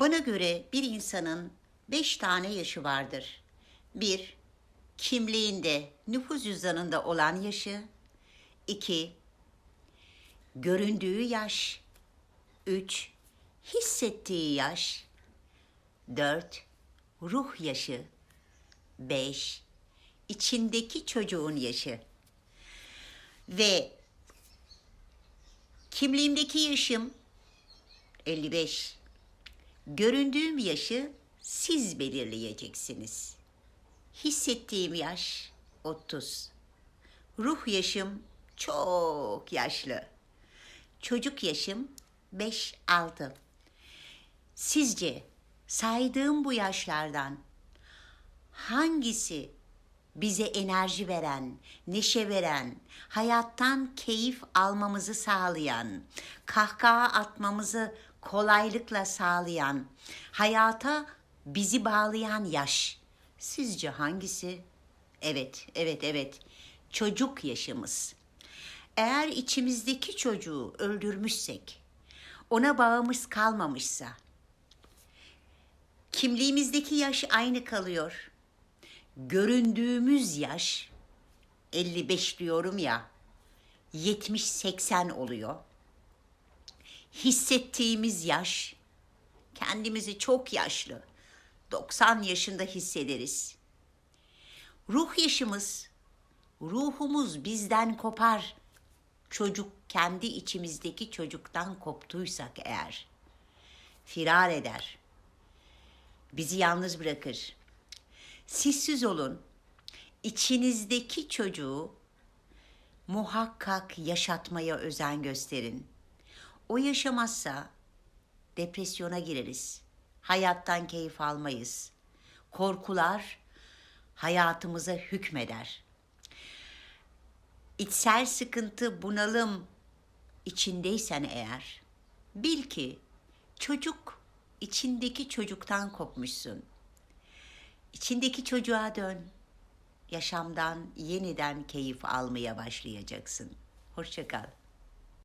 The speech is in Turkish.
Bana göre bir insanın beş tane yaşı vardır. Bir, kimliğinde, nüfus cüzdanında olan yaşı. İki, göründüğü yaş. Üç, hissettiği yaş. Dört, ruh yaşı. Beş, içindeki çocuğun yaşı. Ve kimliğimdeki yaşım 55. Göründüğüm yaşı siz belirleyeceksiniz. Hissettiğim yaş 30. Ruh yaşım çok yaşlı. Çocuk yaşım 5-6. Sizce saydığım bu yaşlardan hangisi bize enerji veren, neşe veren, hayattan keyif almamızı sağlayan, kahkaha atmamızı kolaylıkla sağlayan, hayata bizi bağlayan yaş. Sizce hangisi? Evet, evet, evet. Çocuk yaşımız. Eğer içimizdeki çocuğu öldürmüşsek, ona bağımız kalmamışsa, kimliğimizdeki yaş aynı kalıyor. Göründüğümüz yaş 55 diyorum ya 70-80 oluyor. Hissettiğimiz yaş kendimizi çok yaşlı 90 yaşında hissederiz. Ruh yaşımız ruhumuz bizden kopar. Çocuk kendi içimizdeki çocuktan koptuysak eğer firar eder. Bizi yalnız bırakır. Sessiz olun. İçinizdeki çocuğu muhakkak yaşatmaya özen gösterin. O yaşamazsa depresyona gireriz. Hayattan keyif almayız. Korkular hayatımıza hükmeder. İçsel sıkıntı, bunalım içindeysen eğer bil ki çocuk içindeki çocuktan kopmuşsun. İçindeki çocuğa dön. Yaşamdan yeniden keyif almaya başlayacaksın. Hoşça kal.